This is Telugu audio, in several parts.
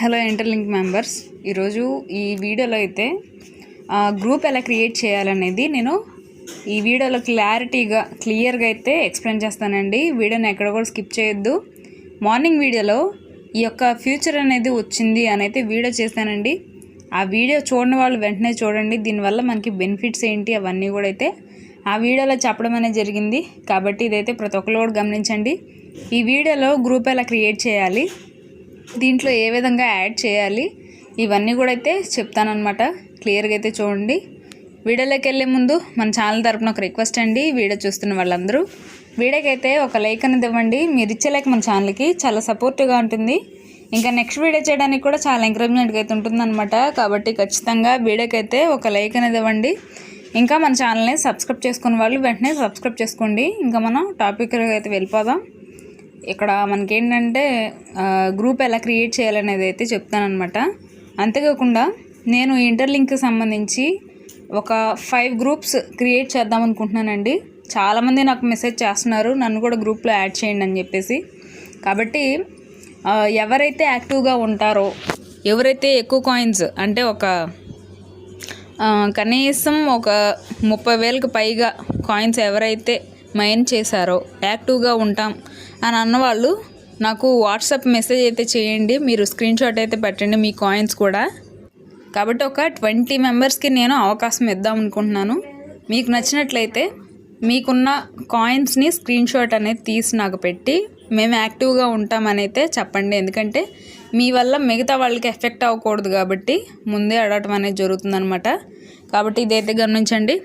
హలో ఇంటర్లింక్ మెంబర్స్ ఈరోజు ఈ వీడియోలో అయితే గ్రూప్ ఎలా క్రియేట్ చేయాలనేది నేను ఈ వీడియోలో క్లారిటీగా క్లియర్గా అయితే ఎక్స్ప్లెయిన్ చేస్తానండి. వీడియోని ఎక్కడ కూడా స్కిప్ చేయొద్దు. మార్నింగ్ వీడియోలో ఈ యొక్క ఫ్యూచర్ అనేది వచ్చింది అని అయితే వీడియో చేశానండి ఆ వీడియో చూడని వాళ్ళు వెంటనే చూడండి. దీనివల్ల మనకి బెనిఫిట్స్ ఏంటి అవన్నీ కూడా అయితే ఆ వీడియోలో చెప్పడం అనేది జరిగింది. కాబట్టి ఇదైతే ప్రతి ఒక్కరు కూడా గమనించండి. ఈ వీడియోలో గ్రూప్ ఎలా క్రియేట్ చేయాలి? దీంట్లో ఏ విధంగా యాడ్ చేయాలి? ఇవన్నీ కూడా అయితే చెప్తానమాట క్లియర్గా అయితే చూడండి. వీడియోలోకి వెళ్ళే ముందు మన ఛానల్ తరపున ఒక రిక్వెస్ట్ అండి. వీడియో చూస్తున్న వాళ్ళందరూ వీడియోకైతే అయితే ఒక లైక్ అనేది ఇవ్వండి. మీరు ఇచ్చే లైక్ మన ఛానల్కి చాలా సపోర్టివ్గా ఉంటుంది. ఇంకా నెక్స్ట్ వీడియో చేయడానికి కూడా చాలా ఎంకరేజ్మెంట్గా అయితే ఉంటుందన్నమాట. కాబట్టి ఖచ్చితంగా వీడియోకైతే ఒక లైక్ అనేది ఇవ్వండి. ఇంకా మన ఛానల్ని సబ్స్క్రైబ్ చేసుకున్న వాళ్ళు వెంటనే సబ్స్క్రైబ్ చేసుకోండి. ఇంకా మనం టాపిక్ అయితే వెళ్ళిపోదాం. ఇక్కడ మనకేంటంటే గ్రూప్ ఎలా క్రియేట్ చేయాలనేది అయితే చెప్తానమాట అంతేకాకుండా నేను ఇంటర్లింక్కి సంబంధించి ఒక ఫైవ్ గ్రూప్స్ క్రియేట్ చేద్దాం అనుకుంటున్నానండి. చాలామంది నాకు మెసేజ్ చేస్తున్నారు నన్ను కూడా గ్రూప్లో యాడ్ చేయండి అని చెప్పేసి. కాబట్టి ఎవరైతే యాక్టివ్గా ఉంటారో ఎవరైతే ఎక్కువ కాయిన్స్ అంటే ఒక కనీసం ఒక ముప్పై వేలకు పైగా కాయిన్స్ ఎవరైతే మైన్ చేశారో యాక్టివ్గా ఉంటాం అని అన్నవాళ్ళు నాకు వాట్సాప్ మెసేజ్ అయితే చేయండి మీరు స్క్రీన్ షాట్ అయితే పెట్టండి మీ కాయిన్స్ కూడా. కాబట్టి ఒక ట్వంటీ మెంబర్స్కి నేను అవకాశం ఇద్దాం అనుకుంటున్నాను. మీకు నచ్చినట్లయితే మీకున్న కాయిన్స్ని స్క్రీన్ షాట్ అనేది తీసి నాకు పెట్టి మేము యాక్టివ్గా ఉంటామని అయితే చెప్పండి. ఎందుకంటే మీ వల్ల మిగతా వాళ్ళకి ఎఫెక్ట్ అవ్వకూడదు కాబట్టి ముందే అడగటం అనేది జరుగుతుందనమాట కాబట్టి ఇదైతే గమనించండి.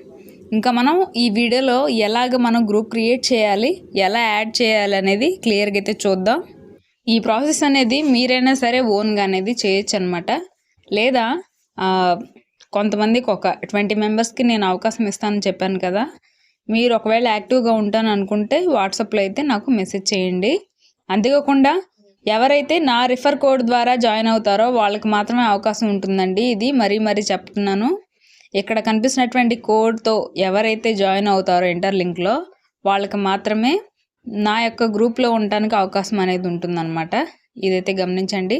ఇంకా మనం ఈ వీడియోలో ఎలాగ మనం గ్రూప్ క్రియేట్ చేయాలి ఎలా యాడ్ చేయాలి అనేది క్లియర్గా అయితే చూద్దాం. ఈ ప్రాసెస్ అనేది మీరైనా సరే ఓన్గా అనేది చేయొచ్చు అనమాట లేదా కొంతమందికి ఒక ట్వంటీ మెంబర్స్కి నేను అవకాశం ఇస్తానని చెప్పాను కదా మీరు ఒకవేళ యాక్టివ్గా ఉంటాను అనుకుంటే వాట్సాప్లో అయితే నాకు మెసేజ్ చేయండి. అంతేకాకుండా ఎవరైతే నా రిఫర్ కోడ్ ద్వారా జాయిన్ అవుతారో వాళ్ళకి మాత్రమే అవకాశం ఉంటుందండి. ఇది మరీ మరీ చెప్తున్నాను. ఇక్కడ కనిపిస్తున్నటువంటి కోడ్తో ఎవరైతే జాయిన్ అవుతారో ఇంటర్లింక్లో వాళ్ళకి మాత్రమే నా యొక్క గ్రూప్లో ఉండటానికి అవకాశం అనేది ఉంటుందన్నమాట. ఇదైతే గమనించండి.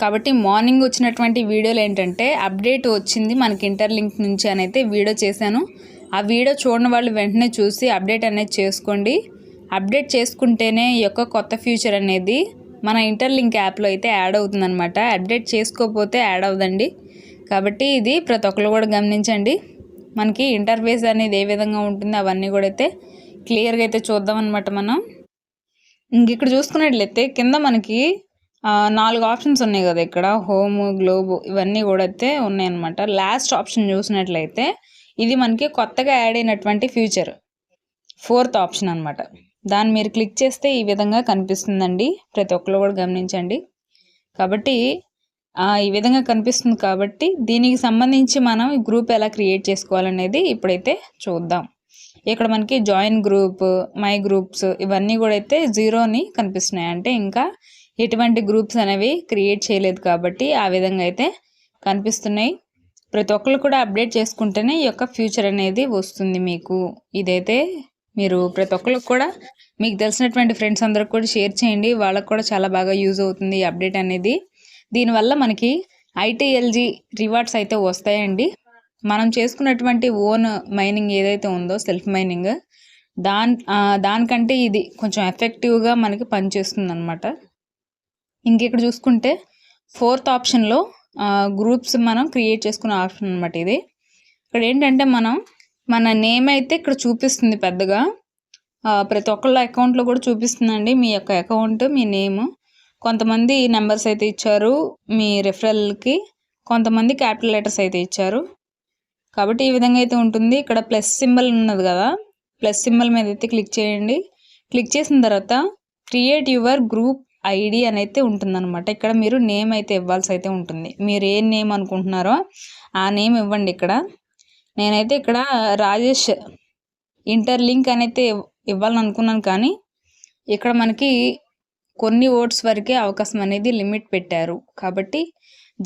కాబట్టి మార్నింగ్ వచ్చినటువంటి వీడియోలు ఏంటంటే అప్డేట్ వచ్చింది మనకి ఇంటర్లింక్ నుంచి అని అయితే వీడియో చేశాను. ఆ వీడియో చూడని వాళ్ళు వెంటనే చూసి అప్డేట్ అనేది చేసుకోండి. అప్డేట్ చేసుకుంటేనే ఈ యొక్క కొత్త ఫ్యూచర్ అనేది మన ఇంటర్లింక్ యాప్లో అయితే యాడ్ అవుతుందన్నమాట. అప్డేట్ చేసుకోకపోతే యాడ్ అవ్వదండి. కాబట్టి ఇది ప్రతి ఒక్కరు కూడా గమనించండి. మనకి ఇంటర్ఫేస్ అనేది ఏ విధంగా ఉంటుంది అవన్నీ కూడా అయితే క్లియర్గా అయితే చూద్దాం అనమాట మనం. ఇంక ఇక్కడ చూసుకున్నట్లయితే కింద మనకి నాలుగు ఆప్షన్స్ ఉన్నాయి కదా ఇక్కడ. హోమ్ గ్లోబ్ ఇవన్నీ కూడా అయితే ఉన్నాయన్నమాట లాస్ట్ ఆప్షన్ చూసినట్లయితే ఇది మనకి కొత్తగా యాడ్ అయినటువంటి ఫ్యూచర్ ఫోర్త్ ఆప్షన్ అనమాట దాన్ని మీరు క్లిక్ చేస్తే ఈ విధంగా కనిపిస్తుందండి. ప్రతి ఒక్కరు కూడా గమనించండి. కాబట్టి ఈ విధంగా కనిపిస్తుంది కాబట్టి దీనికి సంబంధించి మనం ఈ గ్రూప్ ఎలా క్రియేట్ చేసుకోవాలనేది ఇప్పుడైతే చూద్దాం. ఇక్కడ మనకి జాయిన్ గ్రూప్ మై గ్రూప్స్ ఇవన్నీ కూడా అయితే జీరోని కనిపిస్తున్నాయి. అంటే ఇంకా ఎటువంటి గ్రూప్స్ అనేవి క్రియేట్ చేయలేదు కాబట్టి ఆ విధంగా అయితే కనిపిస్తున్నాయి. ప్రతి ఒక్కరు కూడా అప్డేట్ చేసుకుంటేనే ఈ యొక్క ఫ్యూచర్ అనేది వస్తుంది మీకు. ఇదైతే మీరు ప్రతి ఒక్కరికి కూడా మీకు తెలిసినటువంటి ఫ్రెండ్స్ అందరికి కూడా షేర్ చేయండి. వాళ్ళకు కూడా చాలా బాగా యూజ్ అవుతుంది ఈ అప్డేట్ అనేది. దీనివల్ల మనకి ఐటీఎల్జీ రివార్డ్స్ అయితే వస్తాయండి. మనం చేసుకున్నటువంటి ఓన్ మైనింగ్ ఏదైతే ఉందో సెల్ఫ్ మైనింగ్ దాని దానికంటే ఇది కొంచెం ఎఫెక్టివ్గా మనకి పనిచేస్తుంది అనమాట ఇంకెక్కడ చూసుకుంటే ఫోర్త్ ఆప్షన్లో గ్రూప్స్ మనం క్రియేట్ చేసుకునే ఆప్షన్ అనమాట ఇది. ఇక్కడ ఏంటంటే మనం మన నేమ్ అయితే ఇక్కడ చూపిస్తుంది పెద్దగా. ప్రతి ఒక్కళ్ళ అకౌంట్లో కూడా చూపిస్తుందండి మీ యొక్క అకౌంట్ మీ నేమ్. కొంతమంది నెంబర్స్ అయితే ఇచ్చారు మీ రెఫరల్కి కొంతమంది క్యాపిటల్ లెటర్స్ అయితే ఇచ్చారు. కాబట్టి ఈ విధంగా అయితే ఉంటుంది. ఇక్కడ ప్లస్ సింబల్ ఉన్నది కదా ప్లస్ సింబల్ మీద అయితే క్లిక్ చేయండి. క్లిక్ చేసిన తర్వాత క్రియేట్ యువర్ గ్రూప్ ఐడి అని అయితే ఉంటుందన్నమాట. ఇక్కడ మీరు నేమ్ అయితే ఇవ్వాల్సి అయితే ఉంటుంది. మీరు ఏ నేమ్ అనుకుంటున్నారో ఆ నేమ్ ఇవ్వండి ఇక్కడ. నేనైతే ఇక్కడ రాజేష్ ఇంటర్లింక్ అని అయితే ఇవ్వాలని అనుకున్నాను కానీ ఇక్కడ మనకి కొన్ని ఓట్స్ వరకే అవకాశం అనేది లిమిట్ పెట్టారు. కాబట్టి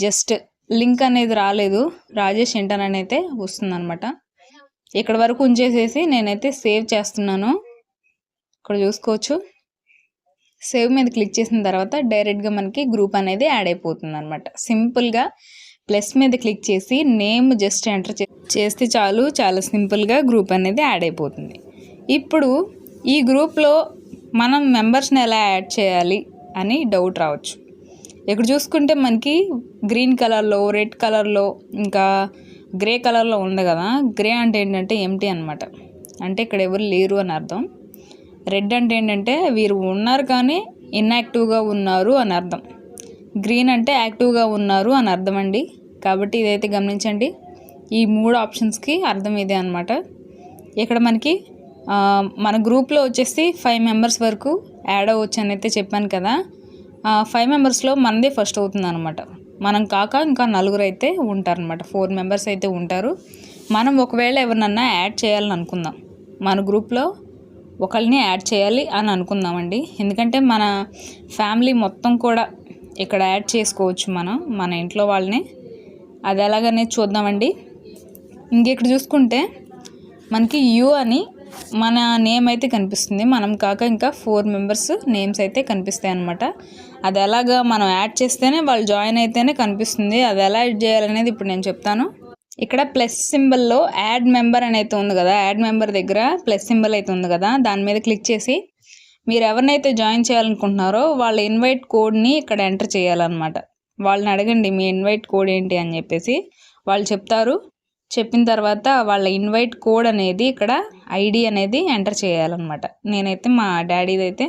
జస్ట్ లింక్ అనేది రాలేదు. రాజేష్ ఇంటర్ అని అయితే వస్తుందన్నమాట. ఇక్కడ వరకు ఉంచేసేసి నేనైతే సేవ్ చేస్తున్నాను. ఇక్కడ చూసుకోవచ్చు. సేవ్ మీద క్లిక్ చేసిన తర్వాత డైరెక్ట్గా మనకి గ్రూప్ అనేది యాడ్ అయిపోతుంది అనమాట సింపుల్గా ప్లస్ మీద క్లిక్ చేసి నేమ్ జస్ట్ ఎంటర్ చేస్తే చాలు. చాలా సింపుల్గా గ్రూప్ అనేది యాడ్ అయిపోతుంది. ఇప్పుడు ఈ గ్రూప్లో మనం మెంబర్స్ని ఎలా యాడ్ చేయాలి అని డౌట్ రావచ్చు. ఇక్కడ చూసుకుంటే మనకి గ్రీన్ కలర్లో రెడ్ కలర్లో ఇంకా గ్రే కలర్లో ఉంది కదా. గ్రే అంటే ఏంటంటే ఎంటీ అనమాట అంటే ఇక్కడ ఎవరు లేరు అని అర్థం. రెడ్ అంటే ఏంటంటే వీరు ఉన్నారు కానీ ఇన్యాక్టివ్గా ఉన్నారు అని అర్థం. గ్రీన్ అంటే యాక్టివ్గా ఉన్నారు అని అర్థం అండి కాబట్టి ఇదైతే గమనించండి. ఈ మూడు ఆప్షన్స్కి అర్థం ఇదే అనమాట ఇక్కడ మనకి మన గ్రూప్లో వచ్చేసి ఫైవ్ మెంబర్స్ వరకు యాడ్ అవ్వచ్చు అని అయితే చెప్పాను కదా. ఫైవ్ మెంబర్స్లో మనదే ఫస్ట్ అవుతుంది అనమాట మనం కాక ఇంకా నలుగురు అయితే ఉంటారనమాట ఫోర్ మెంబర్స్ అయితే ఉంటారు. మనం ఒకవేళ ఎవరినన్నా యాడ్ చేయాలని అనుకుందాం. మన గ్రూప్లో ఒకరిని యాడ్ చేయాలి అని అనుకుందామండి. ఎందుకంటే మన ఫ్యామిలీ మొత్తం కూడా ఇక్కడ యాడ్ చేసుకోవచ్చు మనం మన ఇంట్లో వాళ్ళని. అది ఎలాగనేది చూద్దామండి. ఇంకెక్కడ చూసుకుంటే మనకి యూ అని మన నేమ్ అయితే కనిపిస్తుంది. మనం కాక ఇంకా ఫోర్ మెంబర్స్ నేమ్స్ అయితే కనిపిస్తాయి అనమాట అది ఎలాగా మనం యాడ్ చేస్తేనే వాళ్ళు జాయిన్ అయితేనే కనిపిస్తుంది. అది ఎలా యాడ్ చేయాలనేది ఇప్పుడు నేను చెప్తాను. ఇక్కడ ప్లస్ సింబల్లో యాడ్ మెంబర్ అని అయితే ఉంది కదా. యాడ్ మెంబర్ దగ్గర ప్లస్ సింబల్ అయితే ఉంది కదా. దాని మీద క్లిక్ చేసి మీరు ఎవరినైతే జాయిన్ చేయాలనుకుంటున్నారో వాళ్ళ ఇన్వైట్ కోడ్ని ఇక్కడ ఎంటర్ చేయాలన్నమాట. వాళ్ళని అడగండి మీ ఇన్వైట్ కోడ్ ఏంటి అని చెప్పేసి. వాళ్ళు చెప్తారు. చెప్పిన తర్వాత వాళ్ళ ఇన్వైట్ కోడ్ అనేది ఇక్కడ ఐడి అనేది ఎంటర్ చేయాలన్నమాట. నేనైతే మా డాడీది అయితే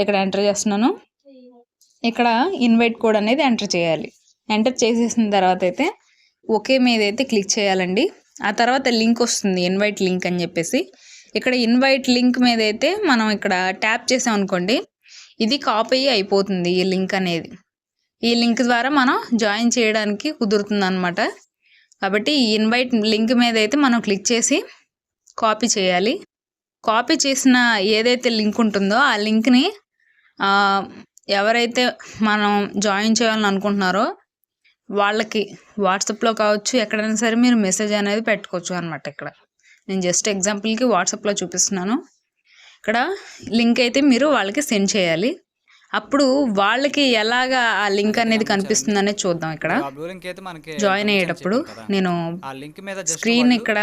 ఇక్కడ ఎంటర్ చేస్తున్నాను. ఇక్కడ ఇన్వైట్ కోడ్ అనేది ఎంటర్ చేయాలి. ఎంటర్ చేసేసిన తర్వాత అయితే ఓకే మీద అయితే క్లిక్ చేయాలండి. ఆ తర్వాత లింక్ వస్తుంది ఇన్వైట్ లింక్ అని చెప్పేసి. ఇక్కడ ఇన్వైట్ లింక్ మీద అయితే మనం ఇక్కడ ట్యాప్ చేసాం అనుకోండి ఇది కాపీ అయిపోతుంది ఈ లింక్ అనేది. ఈ లింక్ ద్వారా మనం జాయిన్ చేయడానికి కుదురుతుంది అనమాట కాబట్టి ఈ ఇన్వైట్ లింక్ మీద అయితే మనం క్లిక్ చేసి కాపీ చేయాలి. కాపీ చేసిన ఏదైతే లింక్ ఉంటుందో ఆ లింక్ని ఎవరైతే మనం జాయిన్ చేయాలని అనుకుంటున్నారో వాళ్ళకి వాట్సాప్లో కావచ్చు ఎక్కడైనా సరే మీరు మెసేజ్ అనేది పెట్టుకోవచ్చు అనమాట ఇక్కడ. నేను జస్ట్ ఎగ్జాంపుల్కి వాట్సాప్లో చూపిస్తున్నాను. ఇక్కడ లింక్ అయితే మీరు వాళ్ళకి సెండ్ చేయాలి. అప్పుడు వాళ్ళకి ఎలాగా ఆ లింక్ అనేది కనిపిస్తుంది అనేది చూద్దాం ఇక్కడ. జాయిన్ అయ్యేటప్పుడు నేను స్క్రీన్ ఇక్కడ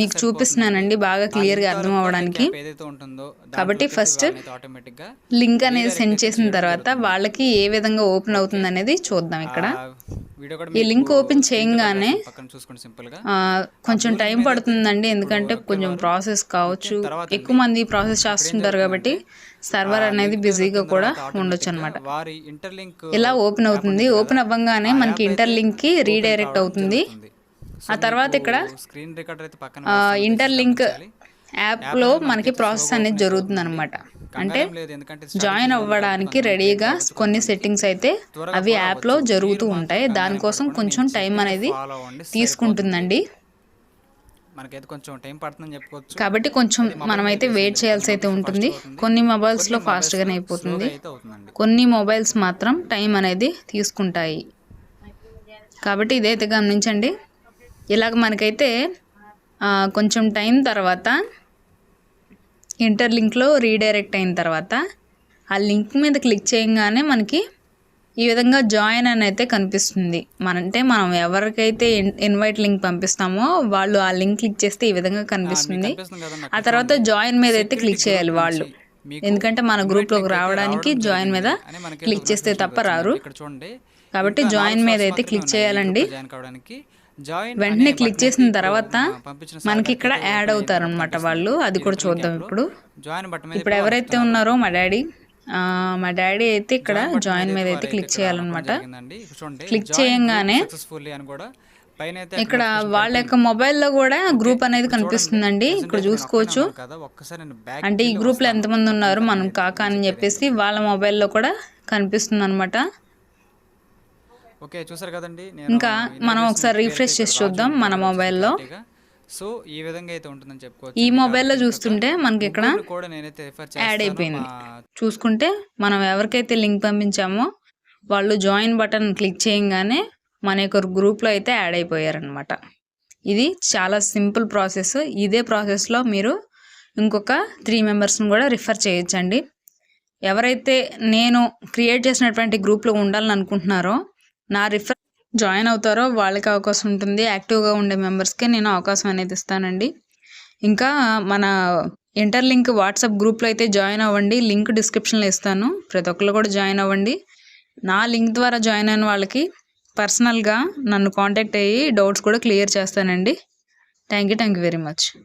మీకు చూపిస్తున్నానండి బాగా క్లియర్గా అర్థం అవ్వడానికి. app ఏదైతే ఉంటుందో కాబట్టి ఫస్ట్గా లింక్ అనేది సెండ్ చేసిన తర్వాత వాళ్ళకి ఏ విధంగా ఓపెన్ అవుతుంది అనేది చూద్దాం ఇక్కడ. ఈ లింక్ ఓపెన్ చేయంగానే కొంచెం టైం పడుతుందండి ఎందుకంటే కొంచెం ప్రాసెస్ కావచ్చు. ఎక్కువ మంది ప్రాసెస్ చేస్తుంటారు కాబట్టి సర్వర్ అనేది బిజీగా కూడా ఉండొచ్చు అనమాట ఇలా ఓపెన్ అవుతుంది. ఓపెన్ అవ్వగానే మనకి ఇంటర్ లింక్కి రీడైరెక్ట్ అవుతుంది. ఆ తర్వాత ఇక్కడ ఇంటర్ లింక్ యాప్లో మనకి ప్రాసెస్ అనేది జరుగుతుంది అనమాట అంటే జాయిన్ అవ్వడానికి రెడీగా కొన్ని సెట్టింగ్స్ అయితే అవి యాప్లో జరుగుతూ ఉంటాయి. దానికోసం కొంచెం టైం అనేది తీసుకుంటుందండి. మనకైతే కొంచెం టైం పడుతుందని చెప్పుకోవచ్చు. కాబట్టి కొంచెం మనమైతే వెయిట్ చేయాల్సి అయితే ఉంటుంది. కొన్ని మొబైల్స్లో ఫాస్ట్గానే అయిపోతుంది. కొన్ని మొబైల్స్ మాత్రం టైం అనేది తీసుకుంటాయి. కాబట్టి ఇదైతే గమనించండి. ఇలాగ మనకైతే కొంచెం టైం తర్వాత ఇంటర్ లింక్లో రీడైరెక్ట్ అయిన తర్వాత ఆ లింక్ మీద క్లిక్ చేయగానే మనకి ఈ విధంగా జాయిన్ అని అయితే కనిపిస్తుంది. మన అంటే మనం ఎవరికైతే ఇన్- ఇన్వైట్ లింక్ పంపిస్తామో వాళ్ళు ఆ లింక్ క్లిక్ చేస్తే ఈ విధంగా కనిపిస్తుంది. ఆ తర్వాత జాయిన్ మీద అయితే క్లిక్ చేయాలి వాళ్ళు. ఎందుకంటే మన గ్రూప్లోకి రావడానికి జాయిన్ మీద క్లిక్ చేస్తే తప్ప రారు. కాబట్టి జాయిన్ మీద అయితే క్లిక్ చేయాలండి. జాయిన్ కావడానికి. జాయిన్ వెంటనే క్లిక్ చేసిన తర్వాత మనకి ఇక్కడ యాడ్ అవుతారు అనమాట వాళ్ళు. అది కూడా చూద్దాం ఇప్పుడు. ఇప్పుడు ఎవరైతే ఉన్నారో మా డాడీ మా డాడీ అయితే ఇక్కడ జాయిన్ మీద అయితే క్లిక్ చేయాలన్నమాట. క్లిక్ చేయంగానే ఇక్కడ వాళ్ళ యొక్క మొబైల్లో కూడా గ్రూప్ అనేది కనిపిస్తుందండి. ఇక్కడ చూసుకోవచ్చు. అంటే ఈ గ్రూప్లో ఎంతమంది ఉన్నారు? మనం కాక అని చెప్పేసి వాళ్ళ మొబైల్లో కూడా కనిపిస్తుంది అనమాట ఓకే చూసారు కదండి ఇంకా మనం ఒకసారి రిఫ్రెష్ చేసి చూద్దాం మన మొబైల్లో. సో ఈ విధంగా అయితే ఉంటుందని చెప్పుకోవచ్చు ఈ మొబైల్లో చూస్తుంటే మనకి ఇక్కడ కూడా నేనైతే యాడ్ అయిపోయింది. చూసుకుంటే మనం ఎవరికైతే లింక్ పంపించామో వాళ్ళు జాయిన్ బటన్ క్లిక్ చేయంగానే మన యొక్క గ్రూప్లో అయితే యాడ్ అయిపోయారనమాట ఇది చాలా సింపుల్ ప్రాసెస్. ఇదే ప్రాసెస్లో మీరు ఇంకొక త్రీ మెంబర్స్ని కూడా రిఫర్ చేయొచ్చండి. ఎవరైతే నేను క్రియేట్ చేసినటువంటి గ్రూప్లో ఉండాలని అనుకుంటున్నారో నా రిఫర్ జాయిన్ అవుతారో వాళ్ళకి అవకాశం ఉంటుంది. యాక్టివ్గా ఉండే మెంబర్స్కి నేను అవకాశం అనేది ఇస్తానండి. ఇంకా మన ఇంటర్లింక్ వాట్సాప్ గ్రూప్లో అయితే జాయిన్ అవ్వండి. లింక్ డిస్క్రిప్షన్లో ఇస్తాను. ప్రతి ఒక్కరు కూడా జాయిన్ అవ్వండి. నా లింక్ ద్వారా జాయిన్ అయిన వాళ్ళకి పర్సనల్గా నన్ను కాంటాక్ట్ అయ్యి డౌట్స్ కూడా క్లియర్ చేస్తానండి. Thank you thank you very much